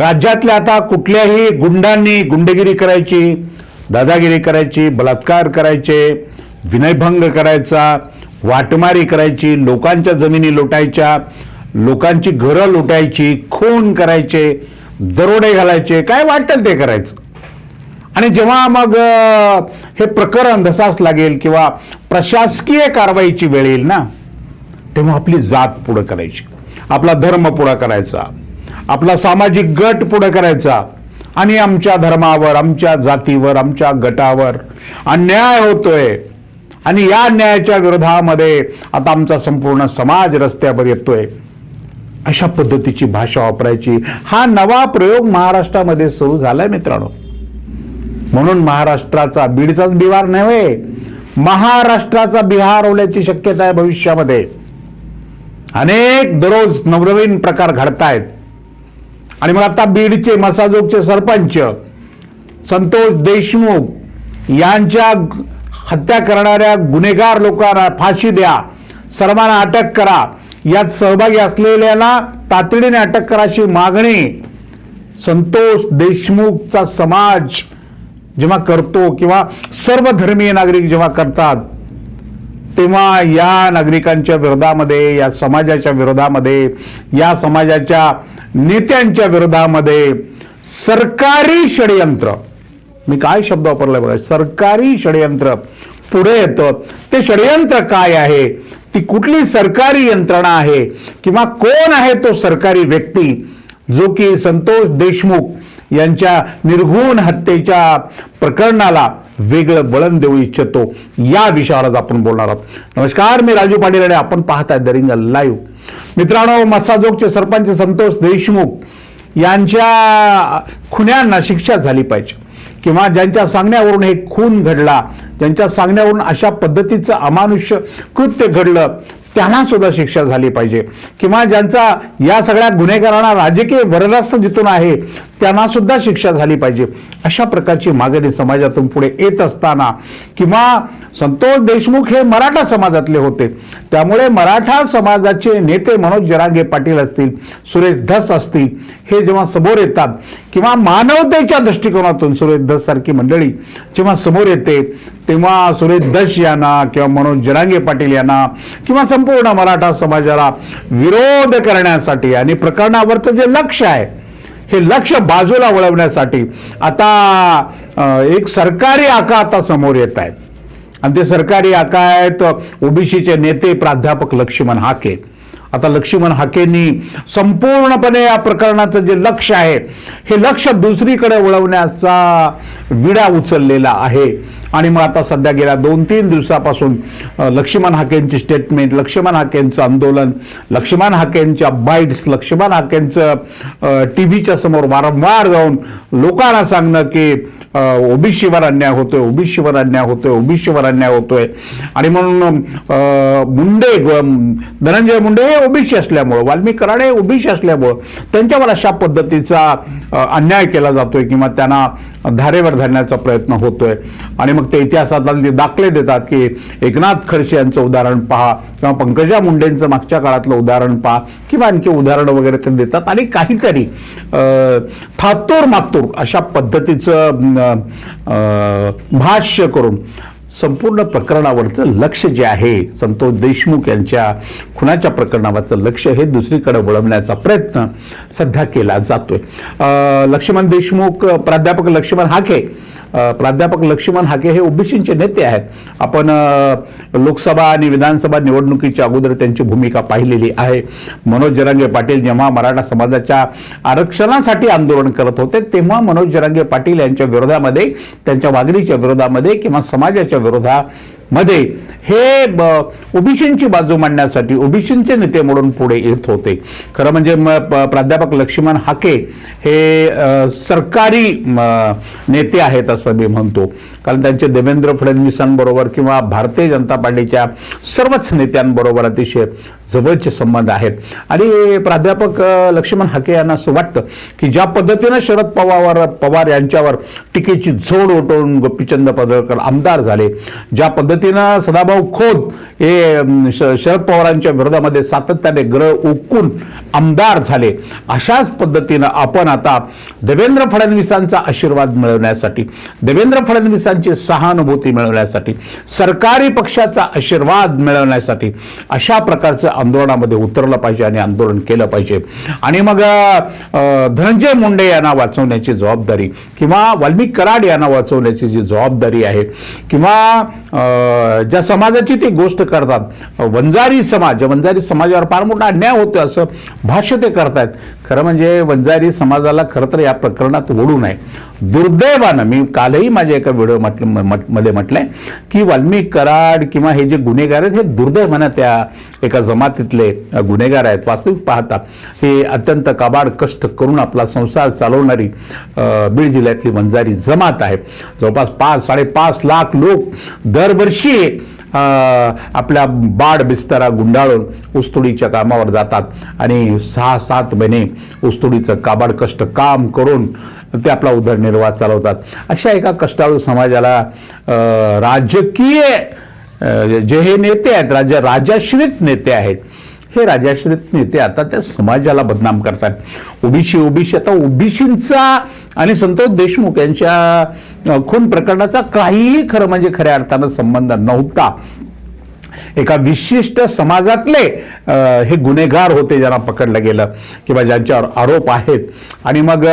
राज्यातल्या आता कुठल्याही गुंडांनी गुंडगिरी करायची दादागिरी करायची बलात्कार करायचे विनयभंग करायचा वाटमारी करायची लोकांच्या जमिनी लुटायच्या लोकांची घरं लुटायची खून करायचे दरोडे घालायचे काय वाटेल ते करायचं? आणि जेव्हा मग हे प्रकरण धसास लागेल किंवा प्रशासकीय कारवाईची वेळ येईल ना तेव्हा आपली जात पुढं करायची. आपला धर्म पुढं करायचा. आपला सामाजिक गट पुढं करायचा. आणि आमच्या धर्मावर आमच्या जातीवर आमच्या गटावर अन्याय होतोय. आणि या अन्यायाच्या विरोधामध्ये आता आमचा संपूर्ण समाज रस्त्यावर येतोय. अशा पद्धतीची भाषा वापरायची. हा नवा प्रयोग महाराष्ट्रामध्ये सुरू झालाय मित्रांनो. म्हणून महाराष्ट्राचा बीडचाच बिहार नव्हे महाराष्ट्राचा बिहार होण्याची शक्यता आहे भविष्यामध्ये. अनेक दररोज नवनवीन प्रकार घडतायत. आणि मग आता बीडचे मसाजोगचे सरपंच संतोष देशमुख यांच्या हत्या करणाऱ्या गुन्हेगार लोकांना फाशी द्या सर्वांना अटक करा यात सहभागी असलेल्याला तातडीने अटक करा अशी मागणी संतोष देशमुखचा समाज जेव्हा करतो किंवा सर्व धर्मीय नागरिक जेव्हा करतात तेव्हा या नागरिकांच्या विरोधामध्ये या समाजाच्या विरोधामध्ये या समाजाच्या नेत्यांच्या विरोधामध्ये सरकारी षडयंत्र. मी काय शब्द वापरलाय बघा? सरकारी षडयंत्र पुढे येतं. ते षडयंत्र काय आहे? ती कुठली सरकारी यंत्रणा आहे? किंवा कोण आहे तो सरकारी व्यक्ती? जो की संतोष देशमुख यांच्या निर्घुण हत्येच्या प्रकरणाला वेगळं वळण देऊ इच्छितो. या विषयावर आज आपण बोलणार आहोत. नमस्कार मी राजू पाटील आणि आपण पाहताय दरिंग लाईव्ह मित्रांनो मस्साजोगचे सरपंच संतोष देशमुख यांच्या खुन्यांना शिक्षा झाली पाहिजे. किंवा ज्यांच्या सांगण्यावरून हे खून घडला ज्यांच्या सांगण्यावरून अशा पद्धतीचं अमानुष्य कृत्य घडलं त्यांना सुद्धा शिक्षा झाली पाहिजे. किंवा ज्यांचा या सगळ्या गुन्हेगारांना राजकीय वरदास्त जिथून आहे त्यांना सुद्धा शिक्षा झाली पाहिजे. अशा प्रकारची मागणी समाजातून पुढे येत असताना किंवा संतोष देशमुख हे मराठा समाजातले होते. त्यामुळे मराठा समाजाचे नेते मनोज जरांगे पाटील असतील सुरेश धस असतील हे जेव्हा समोर येतात किंवा मानवतेच्या दृष्टिकोनातून सुरेश धस सारखी मंडळी जेव्हा समोर येते तेव्हा सुरेश धस यांना किंवा मनोज जरांगे पाटील यांना किंवा संपूर्ण मराठा समाजाला विरोध करण्यासाठी आणि प्रकरणावरचं जे लक्ष आहे हे लक्ष बाजूला वळवण्यासाठी आता एक सरकारी आका आता समोर येत आहेत. आणि ते सरकारी आका आहेत ओबीसीचे नेते प्राध्यापक लक्ष्मण हाके. आता लक्ष्मण हाकेंनी संपूर्णपणे या प्रकरणाचं जे लक्ष आहे हे लक्ष दुसरीकडे वळवण्याचा विडा उचललेला आहे. आणि मग आता सध्या गेल्या दोन तीन दिवसापासून लक्ष्मण हाकेंची स्टेटमेंट लक्ष्मण हाकेंचं आंदोलन लक्ष्मण हाकेंच्या बाईट्स लक्ष्मण हाकेंचं टी व्हीच्या समोर वारंवार जाऊन लोकांना सांगणं की ओबीसीवर अन्याय होतोय ओबीसीवर अन्याय होतोय ओबीसीवर अन्याय होतोय. आणि म्हणून मुंडे धनंजय मुंडे हे ओबीसी असल्यामुळं वाल्मिक कराड हे ओबीसी असल्यामुळं त्यांच्यावर अशा पद्धतीचा अन्याय केला जातोय किंवा त्यांना धारेवर धरण्याचा प्रयत्न होतोय. आणि मग ते इतिहासातले दाखले देतात की एकनाथ खडसे यांचं उदाहरण पहा किंवा पंकजा मुंडेंचं मागच्या काळातलं उदाहरण पहा किंवा आणखी उदाहरणं वगैरे ते देतात. आणि काहीतरी थातोर मातोर अशा पद्धतीचं भाष्य करून संपूर्ण प्रकरणावरचं लक्ष जे आहे संतोष देशमुख यांच्या खुनाच्या प्रकरणावरचं लक्ष हे दुसरीकडे वळवण्याचा प्रयत्न सध्या केला जातोय. लक्ष्मण देशमुख प्राध्यापक लक्ष्मण हाके प्राध्यापक लक्ष्मण हाके हे ओबीसींचे नेते आहेत. आपण लोकसभा आणि विधानसभा निवडणुकीच्या अगोदर त्यांची भूमिका पाहिलेली आहे. मनोज जरांगे पाटील जेव्हा मराठा समाजाच्या आरक्षणासाठी आंदोलन करत होते तेव्हा मनोज जरांगे पाटील यांच्या विरोधामध्ये त्यांच्या वागणीच्या विरोधामध्ये किंवा समाजाच्या विरोधात मध्ये हे ओबीसींची बाजू मांडण्यासाठी ओबीसींचे नेते म्हणून पुढे येत होते. खरं म्हणजे प- प्राध्यापक लक्ष्मण हाके हे सरकारी म, नेते आहेत असं मी म्हणतो. कारण त्यांचे देवेंद्र फडणवीसांबरोबर किंवा भारतीय जनता पार्टीच्या सर्वच नेत्यांबरोबर अतिशय जवळचे संबंध आहेत. आणि प्राध्यापक लक्ष्मण हाके यांना असं वाटतं की ज्या पद्धतीनं शरद पवार पवार यांच्यावर टीकेची झोड उठवून गोपीचंद पडळकर आमदार झाले ज्या पद्धती पद्धतीनं सदाभाऊ खोत हे श- शरद पवारांच्या विरोधामध्ये सातत्याने ग्रह उकून आमदार झाले. अशाच पद्धतीनं आपण आता देवेंद्र फडणवीसांचा आशीर्वाद मिळवण्यासाठी देवेंद्र फडणवीसांची सहानुभूती मिळवण्यासाठी सरकारी पक्षाचा आशीर्वाद मिळवण्यासाठी अशा प्रकारचं आंदोलनामध्ये उतरलं पाहिजे आणि आंदोलन केलं पाहिजे. आणि मग धनंजय मुंडे यांना वाचवण्याची जबाबदारी किंवा वाल्मिक कराड यांना वाचवण्याची जी जबाबदारी आहे किंवा ज्या समाजाची ते गोष्ट करतात. वंजारी समाज वंजारी समाजावर फार मोठा अन्याय होतो असं भाष्य ते करतायत. खरं म्हणजे वंजारी समाजाला खरं तर या प्रकरणात ओढू नये. दुर्दैवानं मी कालही माझ्या एका व्हिडिओ म्हटलं म- मध्ये म्हटलंय की वाल्मिक कराड किंवा हे जे गुन्हेगार आहेत हे दुर्दैवानं त्या एका जमातीतले गुन्हेगार आहेत. वास्तविक पाहता हे अत्यंत काबाड कष्ट करून आपला संसार चालवणारी बीड जिल्ह्यातली वंजारी जमात आहे. जवळपास पाच साडेपाच लाख लोक दरवर्षी आपल्या बाड बिस्तरा गुंडाळून ऊसतोडीच्या कामावर जातात. आणि सहा सात महिने उस्तुडीचं काबाड कष्ट काम करून ते आपला उदरनिर्वाह चालवतात. अशा एका कष्टाळू समाजाला राजकीय जे हे नेते आहेत राज्य राजाश्रित नेते आहेत हे राजाश्रित नेते आता त्या समाजाला बदनाम करतात. OBC OBC. आता ओबीसींचा आणि संतोष देशमुख यांच्या खून प्रकरणाचा काहीही खरं म्हणजे खऱ्या अर्थानं संबंध नव्हता. एका विशिष्ट समाजातले हे गुन्हेगार होते ज्यांना पकडलं गेलं किंवा ज्यांच्यावर आरोप आहेत. आणि मग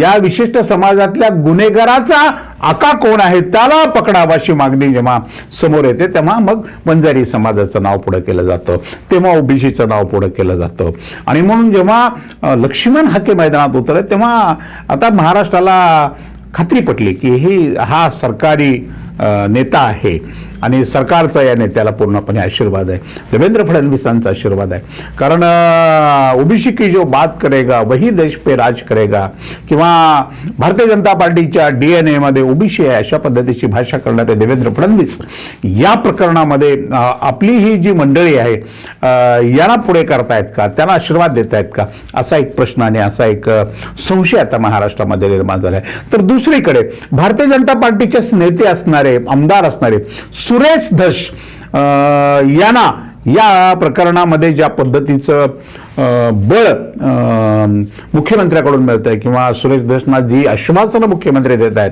या विशिष्ट समाजातल्या गुन्हेगाराचा आका कोण आहे त्याला पकडावा अशी मागणी जेव्हा समोर येते तेव्हा मग बंजारी समाजाचं नाव पुढं केलं जातं. तेव्हा ओबीसीचं नाव पुढं केलं जातं. आणि म्हणून जेव्हा लक्ष्मण हाके मैदानात उतरले तेव्हा आता महाराष्ट्राला खात्री पटली की ही हा सरकारी नेता आहे. आणि सरकारचा या नेत्याला पूर्णपणे आशीर्वाद आहे. देवेंद्र फडणवीसांचा आशीर्वाद आहे. कारण ओबीसी की जो बात करेगा वही देश पे राज करेगा किंवा भारतीय जनता पार्टीच्या डी एन एमध्ये ओबीसी आहे अशा पद्धतीची भाषा करणारे देवेंद्र फडणवीस या प्रकरणामध्ये आपली ही जी मंडळी आहे यांना पुढे करतायत का? त्यांना आशीर्वाद देत आहेत का? असा एक प्रश्न आणि असा एक संशय आता महाराष्ट्रामध्ये निर्माण झाला आहे तर दुसरीकडे भारतीय जनता पार्टीचेच नेते असणारे आमदार असणारे सुरेश धश यांना या प्रकरणामध्ये ज्या पद्धतीचं बळ मुख्यमंत्र्याकडून मिळत आहे किंवा सुरेश धसना जी आश्वासनं मुख्यमंत्री देत आहेत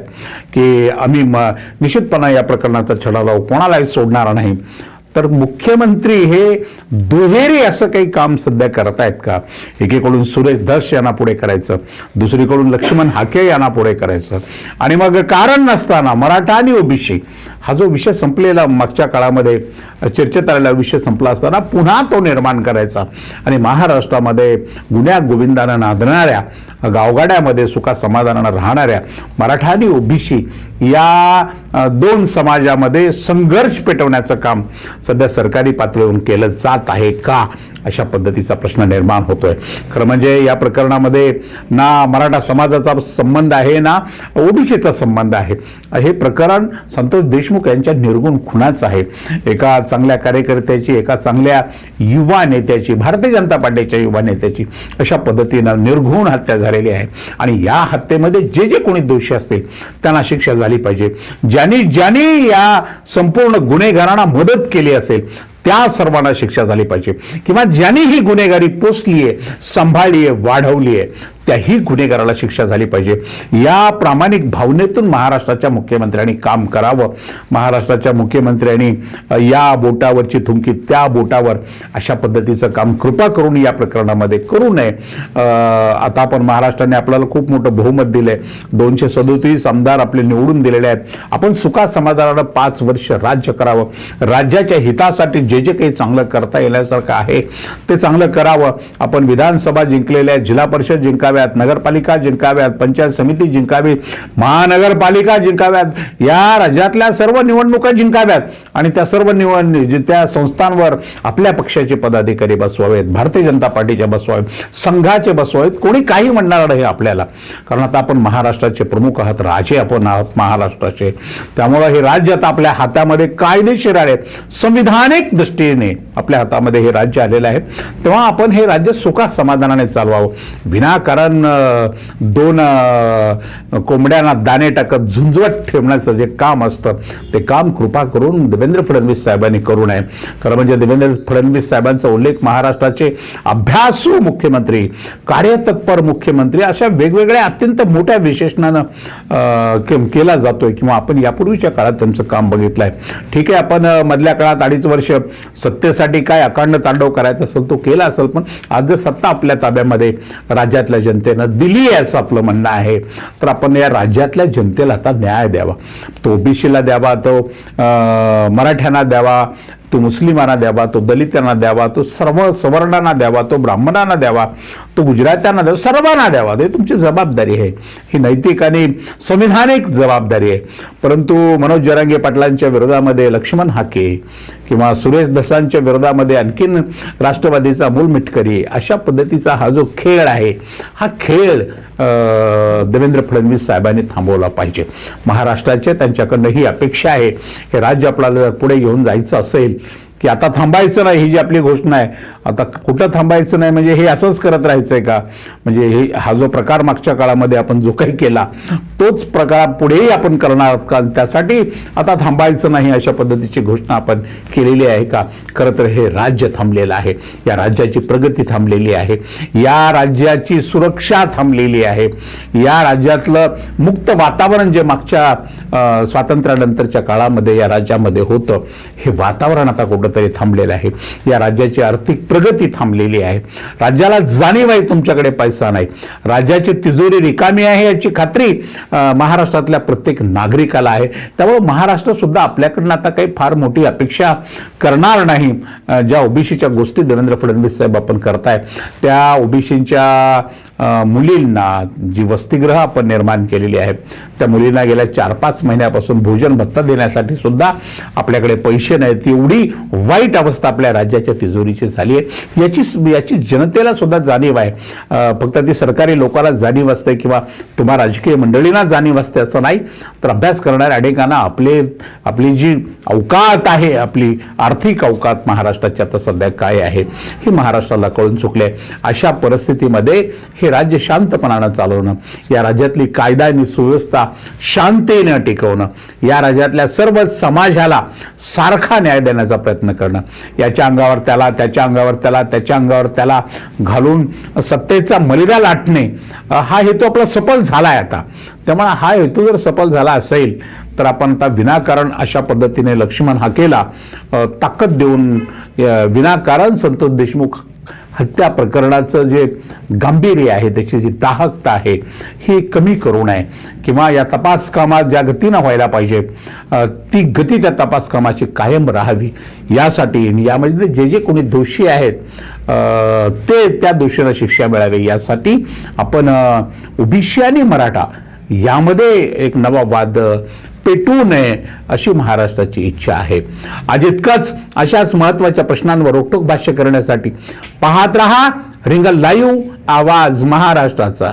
की आम्ही म- निश्चितपणे या प्रकरणाचा छडा लावू कोणालाही सोडणार नाही. तर मुख्यमंत्री हे दुहेरी असं काही काम सध्या करतायत का? एकीकडून सुरेश धस यांना पुढे करायचं दुसरीकडून लक्ष्मण हाके यांना पुढे करायचं. आणि मग कारण नसताना मराठा आणि ओबीसी हा जो विषय संपलेला मागच्या काळामध्ये चर्चेत आलेला विषय संपला असताना पुन्हा तो निर्माण करायचा. आणि महाराष्ट्रामध्ये गुन्ह्या गोविंदानं नांदणाऱ्या गावगाड्यामध्ये सुखा समाधानानं राहणाऱ्या मराठा आणि ओबीसी या दोन समाजामध्ये संघर्ष पेटवण्याचं काम सध्या सरकारी पातळीवरून केलं जात आहे का? अशा पद्धतीचा प्रश्न निर्माण होतोय. खरं म्हणजे या प्रकरणामध्ये ना मराठा समाजाचा संबंध आहे ना ओबीसीचा संबंध आहे. हे प्रकरण संतोष देशमुख यांच्या निर्गुण खुणाचं आहे. एका चांगल्या कार्यकर्त्याची एका चांगल्या युवा नेत्याची भारतीय जनता पार्टीच्या युवा नेत्याची अशा पद्धतीनं निर्घुण हत्या झालेली आहे. आणि या हत्येमध्ये जे जे कोणी दोषी असतील त्यांना शिक्षा झाली पाहिजे. ज्यांनी ज्यांनी या संपूर्ण गुन्हेगारांना मदत केली असेल त्या सर्वांना शिक्षा झाली पाहिजे. किंवा ज्यांनी ही गुन्हेगारी पोचली आहे सांभाळली आहे वाढवली आहे त्याही गुन्हेगाराला शिक्षा झाली पाहिजे. या प्रामाणिक भावनेतून महाराष्ट्राच्या मुख्यमंत्र्यांनी काम करावं. महाराष्ट्राच्या मुख्यमंत्र्यांनी या बोटावरची थुंकी त्या बोटावर अशा पद्धतीचं काम कृपा करून या प्रकरणामध्ये करू नये. आता आपण महाराष्ट्राने आपल्याला खूप मोठं बहुमत दिलं आहे दोनशे सदोतीस आमदार आपले निवडून दिलेले आहेत. आपण सुखा समाधानानं पाच वर्ष राज्य करावं. राज्याच्या हितासाठी जे जे काही चांगलं करता येण्यासारखं आहे ते चांगलं करावं. आपण विधानसभा जिंकलेल्या आहेत जिल्हा परिषद जिंकाव्यात नगरपालिका जिंकाव्यात पंचायत समिती जिंकावी महानगरपालिका जिंकाव्यात या राज्यातल्या सर्व निवडणुका जिंकाव्यात आणि त्या सर्व निवड त्या संस्थांवर आपल्या पक्षाचे पदाधिकारी बसवावेत भारतीय जनता पार्टीचे बसवावेत संघाचे बसवावेत कोणी काही म्हणणार नाही आपल्याला. कारण आता आपण महाराष्ट्राचे प्रमुख आहात राजे आपण आहात महाराष्ट्राचे. त्यामुळं हे राज्य आता आपल्या हातामध्ये कायदेशीर आहे. संविधानिक दृष्टीने आपल्या हातामध्ये हे राज्य आलेलं आहे. तेव्हा आपण हे राज्य सुखात समाधानाने चालवावं. विनाकारण कारण दोन कोंबड्यांना दाणे टाकत झुंजवत ठेवण्याचं जे काम असतं ते काम कृपा करून देवेंद्र फडणवीस साहेबांनी करू नये. खरं म्हणजे देवेंद्र फडणवीस साहेबांचा उल्लेख महाराष्ट्राचे अभ्यासू मुख्यमंत्री कार्यतत्पर मुख्यमंत्री अशा वेगवेगळ्या अत्यंत मोठ्या विशेषणानं के- केला जातोय किंवा आपण यापूर्वीच्या काळात त्यांचं काम बघितलं आहे ठीक आहे आपण मधल्या काळात अडीच वर्ष सत्तेसाठी काय अखंड तांडव करायचा असेल तो केला असेल पण आज जर सत्ता आपल्या ताब्यामध्ये राज्यातल्या जनतेनं दिली आहे असं आपलं म्हणणं आहे. तर आपण या राज्यातल्या जनतेला आता न्याय द्यावा. तो ओबीसीला द्यावा तो मराठ्यांना द्यावा तो मुस्लिमांना द्यावा तो दलितांना द्यावा तो सर्व सवर्णांना द्यावा तो ब्राह्मणांना द्यावा तो गुजरात्यांना द्यावा सर्वांना द्यावा. हे तुमची जबाबदारी आहे. ही नैतिक आणि संविधानिक जबाबदारी आहे. परंतु मनोज जरांगे पाटलांच्या विरोधामध्ये लक्ष्मण हाके किंवा सुरेश दसांच्या विरोधामध्ये आणखीन राष्ट्रवादीचा मूल मिटकरी अशा पद्धतीचा हा जो खेळ आहे हा खेळ देवेंद्र फडणवीस साहेबांनी थांबवला पाहिजे. महाराष्ट्राचे त्यांच्याकडनं ही अपेक्षा आहे हे राज्य आपल्याला जर पुढे घेऊन जायचं असेल की आता थांबायचं नाही ही जी आपली घोषणा आहे. आता कुठं थांबायचं नाही म्हणजे हे असंच करत राहायचं आहे का? म्हणजे हे हा जो प्रकार मागच्या काळामध्ये आपण जो काही केला तोच प्रकार पुढेही आपण करणार आहोत का? त्यासाठी आता थांबायचं नाही अशा पद्धतीची घोषणा आपण केलेली आहे का? खरं तर हे राज्य थांबलेलं आहे. या राज्याची प्रगती थांबलेली आहे. या राज्याची सुरक्षा थांबलेली आहे. या राज्यातलं मुक्त वातावरण जे मागच्या स्वातंत्र्यानंतरच्या काळामध्ये या राज्यामध्ये होतं हे वातावरण आता तरी थांबलेलं आहे. या राज्याची आर्थिक प्रगती थांबलेली आहे. राज्याला जाणीव आहे तुमच्याकडे पैसा नाही. राज्याची तिजोरी रिकामी आहे याची खात्री महाराष्ट्रातल्या प्रत्येक नागरिकाला आहे. त्यामुळे महाराष्ट्र सुद्धा आपल्याकडनं आता काही फार मोठी अपेक्षा करणार नाही ज्या ओबीसीच्या गोष्टी देवेंद्र फडणवीस साहेब आपण करताय. त्या ओबीसीच्या मुलींना जी वसतिगृह आपण निर्माण केलेली आहे त्या मुलींना गेल्या चार पाच महिन्यापासून भोजन भत्ता देण्यासाठी सुद्धा आपल्याकडे पैसे नाहीत. एवढी वाईट अवस्था आपल्या राज्याच्या तिजोरीची झाली आहे. याची याची जनतेला सुद्धा जाणीव आहे. फक्त ती सरकारी लोकांना जाणीव असते किंवा तुम्हा राजकीय मंडळींना जाणीव असते असं नाही. तर अभ्यास करणाऱ्या अनेकांना आपले आपली जी अवकात आहे आपली आर्थिक अवकात महाराष्ट्राची आता सध्या काय आहे हे महाराष्ट्राला कळून चुकले. अशा परिस्थितीमध्ये हे राज्य शांतपणानं चालवणं या राज्यातली कायदा आणि सुव्यवस्था शांतीनं टिकवणं या राज्यातल्या सर्व समाजाला सारखा न्याय देण्याचा प्रयत्न करणं. याच्या अंगावर त्याला त्याच्या अंगावर त्याला त्याच्या अंगावर त्याला घालून सत्तेचा मलिदा लाटणे हा हेतू आपला सफल झाला आहे आता. त्यामुळे हा हेतू जर सफल झाला असेल तर आपण आता विनाकारण अशा पद्धतीने लक्ष्मण हाकेला ताकद देऊन विनाकारण संतोष देशमुख हत्या प्रकरणाचं जे गांभीर्य आहे त्याची जी दाहकता आहे ही कमी करू नये. किंवा या तपास कामात ज्या गतीनं व्हायला पाहिजे ती गती त्या तपास कामाची कायम राहावी. यासाठी यामध्ये जे जे कोणी दोषी आहेत ते त्या दोषीला शिक्षा मिळावी. यासाठी आपण ओबीसी आणि मराठा यामध्ये एक नवा वाद पेटू नये अशी महाराष्ट्राची इच्छा आहे. आज इतकंच अशाच महत्त्वाच्या प्रश्नांवर रोखोक भाष्य करण्यासाठी पाहत रहा रिंगल लाईव्ह आवाज महाराष्ट्राचा.